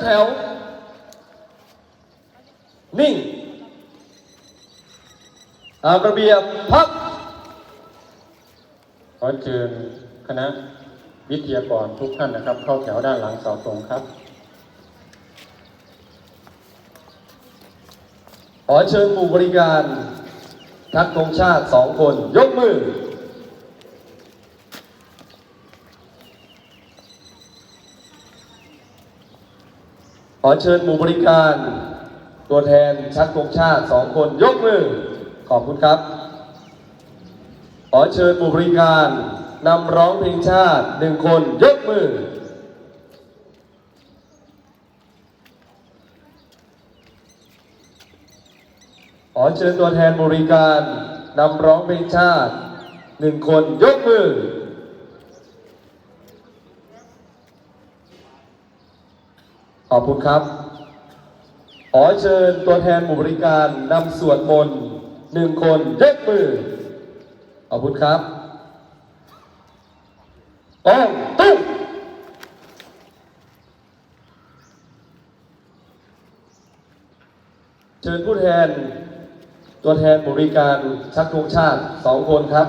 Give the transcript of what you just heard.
แถว นิ่งตามระเบียบพักขอเชิญคณะวิทยากรทุกท่านนะครับ เข้าแถวด้านหลังเสาตรงครับ ขอเชิญหมู่บริการ ทักธงชาติสองคน ยกมือ ขอเชิญหมู่บริการ ตัวแทนชักธงชาติสองคนยกมือ ขอบคุณครับ ขอเชิญหมู่บริการนำร้องเพลงชาติหนึ่งคนยกมือ ขอเชิญตัวแทนบริการนำร้องเพลงชาติหนึ่งคนยกมือ ขอบคุณครับ ขอเชิญตัวแทนหมู่บริการนำสวดมนต์หนึ่งคนยกมือ ขอบคุณครับต้องตุ้มเชิญผู้แทน ตัวแทนบริการชักธงชาติสองคนครับ